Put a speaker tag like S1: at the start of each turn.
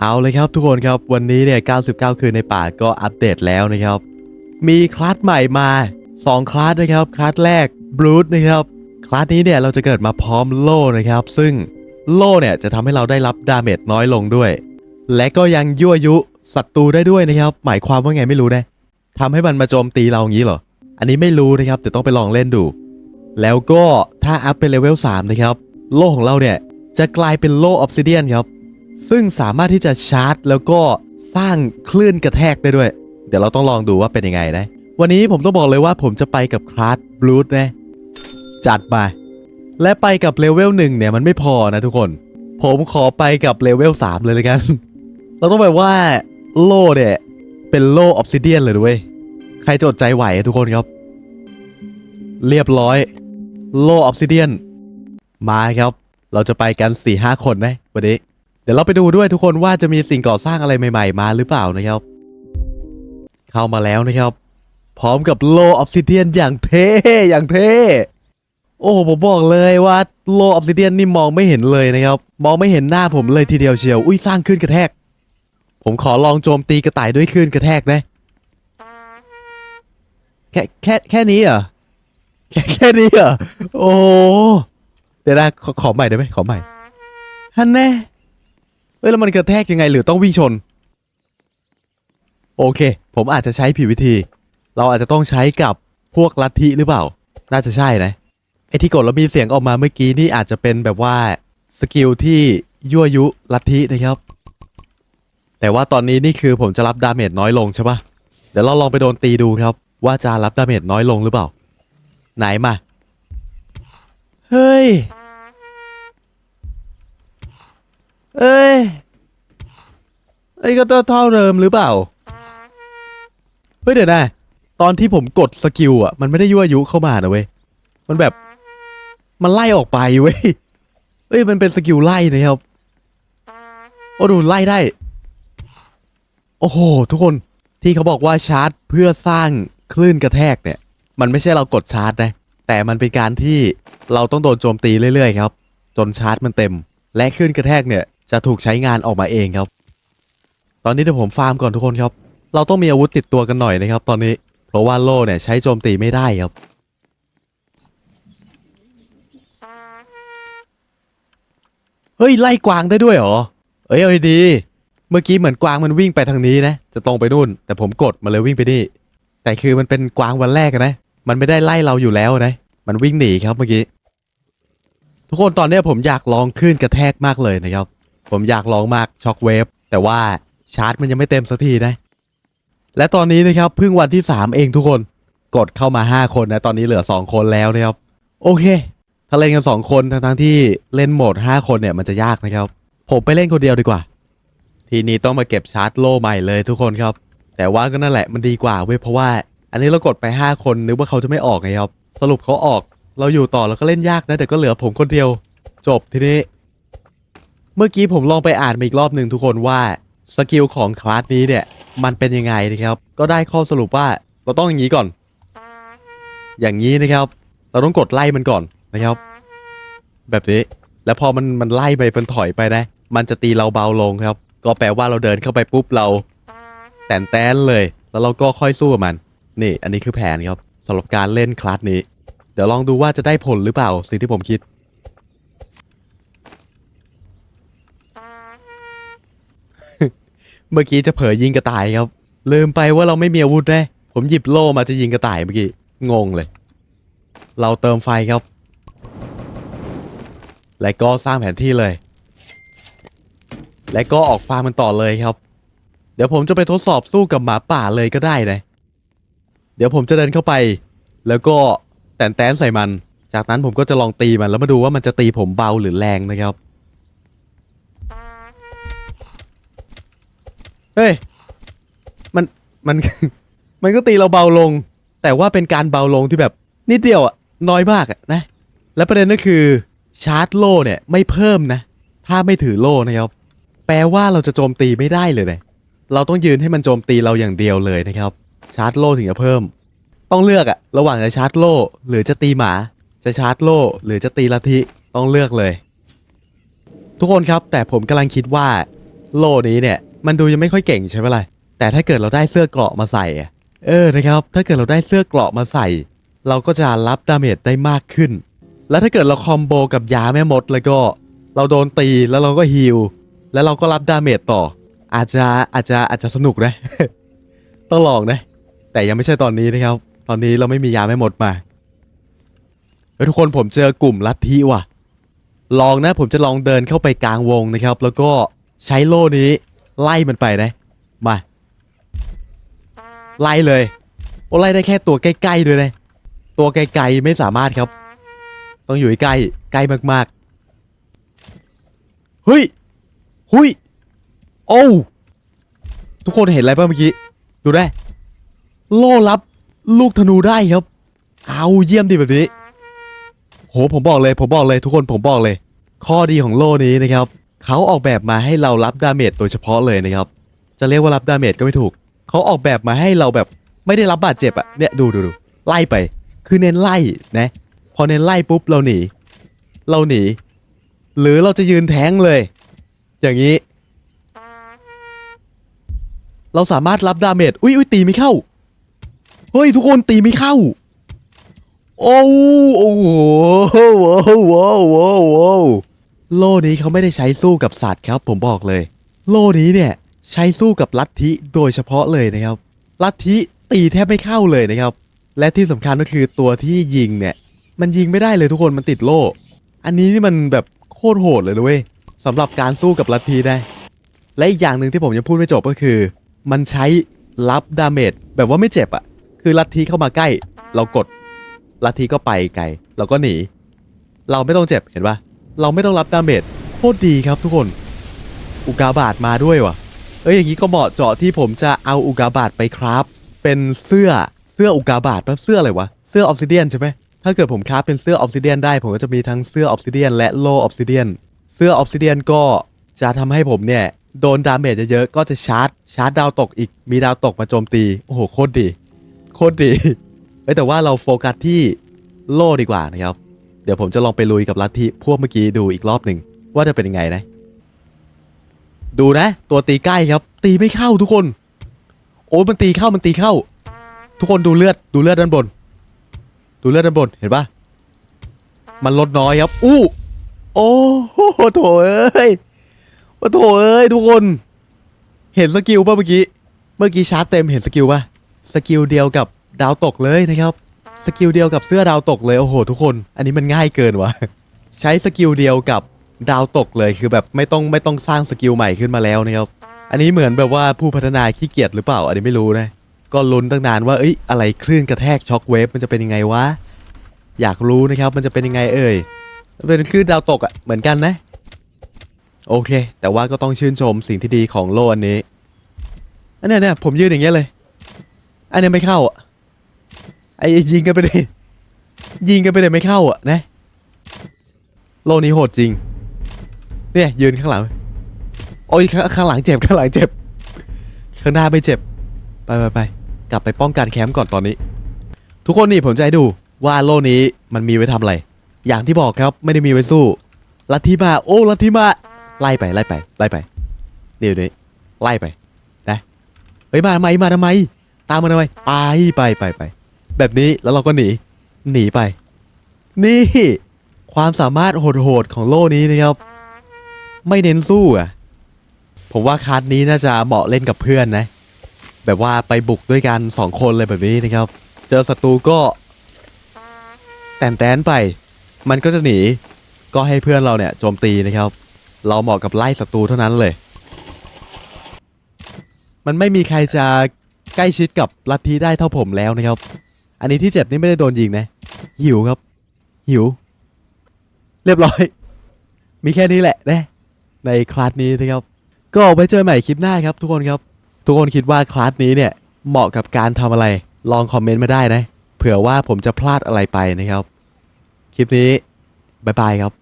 S1: เอาเลยครับทุกคนครับวันนี้เนี่ย99 คืนในป่าก็อัปเดตแล้วนะครับ มีคลาสใหม่มา 2 คลาสนะครับ คลาสแรกบลูดนะครับ คลาสนี้เนี่ยเราจะเกิดมาพร้อมโล่นะครับ ซึ่งโล่เนี่ยจะทำให้เราได้รับดาเมจน้อยลงด้วย และก็ยังยั่วยุศัตรูได้ด้วยนะครับ หมายความว่าไงไม่รู้นะทำให้มันมาโจมตีเราอย่างนี้เหรอ อันนี้ไม่รู้นะครับแต่ต้องไปลองเล่นดู แล้วก็ถ้าอัพเป็นเลเวล3นะครับ โล่ของเราเนี่ยจะกลายเป็นโล่ออฟซิเดียนครับ ซึ่งสามารถที่จะชาร์จ แล้วก็สร้างคลื่นกระแทกได้ด้วย เดี๋ยวเราต้องลองดูว่าเป็นยังไงนะ วันนี้ผมต้องบอกเลยว่าผมจะไปกับคลาสบลูดนะจัดมาและไปกับเลเวลหนึ่งเนี่ยมันไม่พอนะทุกคน ผมขอไปกับเลเวล3เลยเลยกัน เราต้องแบบว่าโล่เนี่ยเป็นโล่ออฟซิเดียนเลยด้วย ใครจะอดใจไหวทุกคนครับ เรียบร้อย โล่ออฟซิเดียน มาครับ เราจะไปกัน4ี่ห้าคนนะวันนี้ ดี๋ยวเราไปดูด้วยทุกคนว่าจะมีสิ่งก่อสร้างอะไรใหม่ ๆ มาหรือเปล่านะครับ เข้ามาแล้วนะครับ พร้อมกับโลออฟซิเดียนอย่างเท่อย่างเท่โอ้ผมบอกเลยว่าโลออฟซิเดียนนี่มองไม่เห็นเลยนะครับ มองไม่เห็นหน้าผมเลยทีเดียวเชียวอุ้ยสร้างขึ้นกระแทก ผมขอลองโจมตีกระต่ายด้วยคลื่นกระแทกนะแค่แค่แค่นี้เหรอแค่แค่นี้เหรอโอ้เดี๋ยวนะขอขอใหม่ได้ไหมขอใหม่ฮันแน่ เอ้ยแล้วมันกระแทกยังไงหรือต้องวิ่งชน โอเค ผมอาจจะใช้ผิดวิธี เราอาจจะต้องใช้กับพวกลัทธิหรือเปล่า น่าจะใช่นะไอที่กดแล้วมีเสียงออกมาเมื่อกี้นี่อาจจะเป็นแบบว่าสกิลที่ยั่วยุลัทธินะครับ แต่ว่าตอนนี้นี่คือผมจะรับดาเมจน้อยลงใช่ปะเดี๋ยวเราลองไปโดนตีดูครับ ว่าจะรับดาเมจน้อยลงหรือเปล่า ไหนมา เฮ้ย เอ้ยไอ้ก็เท่าเดิมหรือเปล่า เฮ้ยเดี๋ยวนะ ตอนที่ผมกดสกิลอะ มันไม่ได้ยั่วยุเข้ามานะเว้ย มันแบบ มันไล่ออกไปเว้ย เอ้ย มันเป็นสกิลไล่นะครับ โอ้ดูไล่ได้ โอ้โห ทุกคน ที่เขาบอกว่าชาร์จเพื่อสร้างคลื่นกระแทกเนี่ย มันไม่ใช่เรากดชาร์จนะ แต่มันเป็นการที่เราต้องโดนโจมตีเรื่อยๆครับ จนชาร์จมันเต็ม และคลื่นกระแทกเนี่ย จะถูกใช้งานออกมาเองครับ ตอนนี้เดี๋ยวผมฟาร์มก่อนทุกคนครับ เราต้องมีอาวุธติดตัวกันหน่อยนะครับ ตอนนี้ เพราะว่าโล่เนี่ยใช้โจมตีไม่ได้ครับ เฮ้ยไล่กวางได้ด้วยเหรอ เอ้ยเอ้ยดี เมื่อกี้เหมือนกวางมันวิ่งไปทางนี้นะ จะตรงไปนู่น แต่ผมกดมันเลยวิ่งไปนี่ แต่คือมันเป็นกวางวันแรกนะ มันไม่ได้ไล่เราอยู่แล้วนะ มันวิ่งหนีครับเมื่อกี้ ทุกคนตอนนี้ผมอยากลองคลื่นกระแทกมากเลยนะครับ ผมอยากลองมากช็อคเวฟแต่ว่าชาร์จมันยังไม่เต็มสักทีนะ และตอนนี้นะครับเพิ่งวันที่ 3 เองทุกคนกดเข้ามา 5 คนนะตอนนี้เหลือ 2 คนแล้วนะครับ โอเค ถ้าเล่นกัน 2 คนทั้งๆที่เล่นโหมด 5 คนเนี่ยมันจะยากนะครับ ผมไปเล่นคนเดียวดีกว่า ทีนี้ต้องมาเก็บชาร์จโล่ใหม่เลยทุกคนครับ แต่ว่าก็นั่นแหละมันดีกว่าเว้ยเพราะว่า อันนี้เรากดไป 5 คนนึกว่าเขาจะไม่ออกไงครับสรุปเขาออก เราอยู่ต่อแล้วก็เล่นยากนะแต่ก็เหลือผมคนเดียว จบทีนี้ เมื่อกี้ผมลองไปอ่านมาอีกรอบหนึ่งทุกคนว่าสกิลของคลาสนี้เนี่ยมันเป็นยังไงนะครับ ก็ได้ข้อสรุปว่าเราต้องอย่างนี้ก่อน อย่างนี้นะครับ เราต้องกดไล่มันก่อนนะครับ แบบนี้แล้วพอมันมันไล่ไปเป็นถอยไปนะ มันจะตีเราเบาลงครับ ก็แปลว่าเราเดินเข้าไปปุ๊บเราแตนแตนเลย แล้วเราก็ค่อยสู้กับมัน นี่ อันนี้คือแผนครับสำหรับการเล่นคลาสนี้ เดี๋ยวลองดูว่าจะได้ผลหรือเปล่าสิ่งที่ผมคิด เมื่อกี้จะเผลอยิงกระต่ายครับ ลืมไปว่าเราไม่มีอาวุธนะผมหยิบโล่มาจะยิงกระต่ายเมื่อกี้งงเลย เราเติมไฟครับ และก็สร้างแผนที่เลย และก็ออกฟาร์มมันต่อเลยครับ เดี๋ยวผมจะไปทดสอบสู้กับหมาป่าเลยก็ได้นะเดี๋ยวผมจะเดินเข้าไป แล้วก็แตนแตนใส่มัน จากนั้นผมก็จะลองตีมันแล้วมาดูว่ามันจะตีผมเบาหรือแรงนะครับ เฮ้ย มัน มัน มันก็ตีเราเบาลง แต่ว่าเป็นการเบาลงที่แบบ นิดเดียวอะน้อยมากอะนะ และประเด็นก็คือชาร์จโล่เนี่ยไม่เพิ่มนะ ถ้าไม่ถือโล่นะครับ แปลว่าเราจะโจมตีไม่ได้เลยนะเราต้องยืนให้มันโจมตีเราอย่างเดียวเลยนะครับ ชาร์จโล่ถึงจะเพิ่ม ต้องเลือกอะระหว่างจะชาร์จโล่หรือจะตีหมา จะชาร์จโล่หรือจะตีลัทธิต้องเลือกเลย ทุกคนครับแต่ผมกำลังคิดว่าโล่นี้เนี่ย มันดูยังไม่ค่อยเก่งใช่ไหมล่ะแต่ถ้าเกิดเราได้เสื้อเกราะมาใส่ เออนะครับ ถ้าเกิดเราได้เสื้อเกราะมาใส่ เราก็จะรับดาเมจได้มากขึ้น แล้วถ้าเกิดเราคอมโบกับยาแม่มดแล้วก็ เราโดนตีแล้วเราก็ฮีลแล้วเราก็รับดาเมจต่อ อาจจะอาจจะอาจจะสนุกนะต้องลองนะ แต่ยังไม่ใช่ตอนนี้นะครับ ตอนนี้เราไม่มียาแม่มดมาเฮ้ยทุกคนผมเจอกลุ่มลัทธิว่ะ ลองนะผมจะลองเดินเข้าไปกลางวงนะครับ แล้วก็ใช้โล่นี้ ไล่มันไปนะมา ไล่เลยโอ้ไล่ได้แค่ตัวใกล้ๆด้วยนะตัวไกลๆไม่สามารถครับ ต้องอยู่ใกล้ใกล้มากๆเฮ้ยหุยโอ้ทุกคนเห็นอะไรป่ะเมื่อกี้ดูได้ โล่รับลูกธนูได้ครับ เอาเยี่ยมดีแบบนี้ โหผมบอกเลย ผมบอกเลยทุกคนผมบอกเลย ข้อดีของโล่นี้นะครับ เขาออกแบบมาให้เรารับดาเมจโดยเฉพาะเลยนะครับ จะเรียกว่ารับดาเมจก็ไม่ถูก เขาออกแบบมาให้เราแบบไม่ได้รับบาดเจ็บอะเนี่ยดูดูดูไล่ไป คือเน้นไล่นะ พอเน้นไล่ปุ๊บเราหนี เราหนี หรือเราจะยืนแทงเลย อย่างนี้ เราสามารถรับดาเมจอุ้ยอุ้ยตีไม่เข้า เฮ้ยทุกคนตีไม่เข้า โอ้โหโอ้โหโอ้โหโอ้โห โล่นี้เขาไม่ได้ใช้สู้กับสัตว์ครับผมบอกเลย โล่นี้เนี่ยใช้สู้กับลัทธิโดยเฉพาะเลยนะครับ ลัทธิตีแทบไม่เข้าเลยนะครับ และที่สำคัญก็คือตัวที่ยิงเนี่ย มันยิงไม่ได้เลยทุกคนมันติดโล่ อันนี้นี่มันแบบโคตรโหดเลยนะเว้ยสำหรับการสู้กับลัทธิได้ และอีกอย่างหนึ่งที่ผมยังพูดไม่จบก็คือ มันใช้รับดาเมจแบบว่าไม่เจ็บอะคือลัทธิเข้ามาใกล้ เรากดลัทธิก็ไปไกลเราก็หนี เราไม่ต้องเจ็บเห็นปะ เราไม่ต้องรับดาเมจโคตรดีครับทุกคน อุกาบาตมาด้วยวะเอ้ยอย่างนี้ก็เหมาะเจาะที่ผมจะเอาอุกาบาตไปครับ เป็นเสื้อเสื้ออุกาบาตปะเสื้ออะไรวะเสื้อออฟซิเดียนใช่ไหมถ้าเกิดผมคราฟเป็นเสื้อออฟซิเดียนได้ ผมก็จะมีทั้งเสื้อออฟซิเดียนและโลออฟซิเดียนเสื้อออฟซิเดียนก็จะทำให้ผมเนี่ยโดนดาเมจเยอะๆก็จะชาร์จชาร์จดาวตกอีกมีดาวตกมาโจมตี โอ้โหโคตรดี โคตรดีแต่ว่าเราโฟกัสที่โล่ดีกว่านะครับ ดี๋ยวผมจะลองไปลุยกับลัทธิพวกเมื่อกี้ดูอีกรอบหนึ่งว่าจะเป็นยังไงนะ ดูนะ ตัวตีใกล้ครับ ตีไม่เข้าทุกคน โอ้มันตีเข้ามันตีเข้า ทุกคนดูเลือดดูเลือดด้านบน ดูเลือดด้านบนเห็นปะมันลดน้อยครับ อู้ โอ้โหโถเอ้ยโอ้โถเอ้ยทุกคน เห็นสกิลป่ะเมื่อกี้ เมื่อกี้ชาร์จเต็มเห็นสกิลป่ะ สกิลเดียวกับดาวตกเลยนะครับ สกิลเดียวกับเสื้อดาวตกเลยโอ้โหทุกคน อันนี้มันง่ายเกินวะใช้สกิลเดียวกับดาวตกเลยคือแบบไม่ต้องไม่ต้องสร้างสกิลใหม่ขึ้นมาแล้วนะครับอันนี้เหมือนแบบว่าผู้พัฒนาขี้เกียจหรือเปล่า อันนี้ไม่รู้นะก็ลุ้นตั้งนานว่าเอ้ยอะไรคลื่นกระแทกช็อคเวฟมันจะเป็นยังไงวะอยากรู้นะครับมันจะเป็นยังไงเอ่ยเป็นคลื่นดาวตกอะเหมือนกันนะ โอเค แต่ว่าก็ต้องชื่นชมสิ่งที่ดีของโลกอันนี้อันเนี้ยเนี่ยผมยืนอย่างเงี้ยเลย อันเนี้ยไม่เข้าอะ ไอ้ยิงกันไปดิยิงกันไปเลยไม่เข้าอะนะโลนี้โหดจริง เนี่ยยืนข้างหลัง โอ้ยข้างหลังเจ็บข้างหลังเจ็บ ข้างหน้าไม่เจ็บ ไปไปไปกลับไปป้องกันแคมป์ก่อนตอนนี้ ทุกคนนี่ผมจะให้ดูว่าโลนี้มันมีไว้ทำอะไร อย่างที่บอกครับไม่ได้มีไว้สู้ ลัทธิมาโอ้ลัทธิมาไล่ไปไล่ไปไล่ไปเดี๋ยวนี้ไล่ไปนะเฮ้ยมาทำไมมาทำไม ตามมาทำไมไปไปไปไป แบบนี้แล้วเราก็หนี หนีไป นี่ ความสามารถโหดๆของโล่นี้นะครับ ไม่เน้นสู้อะผมว่าคัสนี้น่าจะเหมาะเล่นกับเพื่อนนะ แบบว่าไปบุกด้วยกันสองคนเลยแบบนี้นะครับ เจอศัตรูก็แตนแตนไป มันก็จะหนี ก็ให้เพื่อนเราเนี่ยโจมตีนะครับ เราเหมาะกับไล่ศัตรูเท่านั้นเลย มันไม่มีใครจะใกล้ชิดกับลัทธิได้เท่าผมแล้วนะครับ อันนี้ที่เจ็บนี่ไม่ได้โดนยิงนะ หิวครับ หิว เรียบร้อย มีแค่นี้แหละนะในคลาสนี้นะครับ ก็ไว้เจอใหม่คลิปหน้าครับ ทุกคนครับ ทุกคนคิดว่าคลาสนี้เนี่ยเหมาะกับการทำอะไร ลองคอมเมนต์มาได้นะ เผื่อว่าผมจะพลาดอะไรไปนะครับ คลิปนี้บ๊ายบายครับ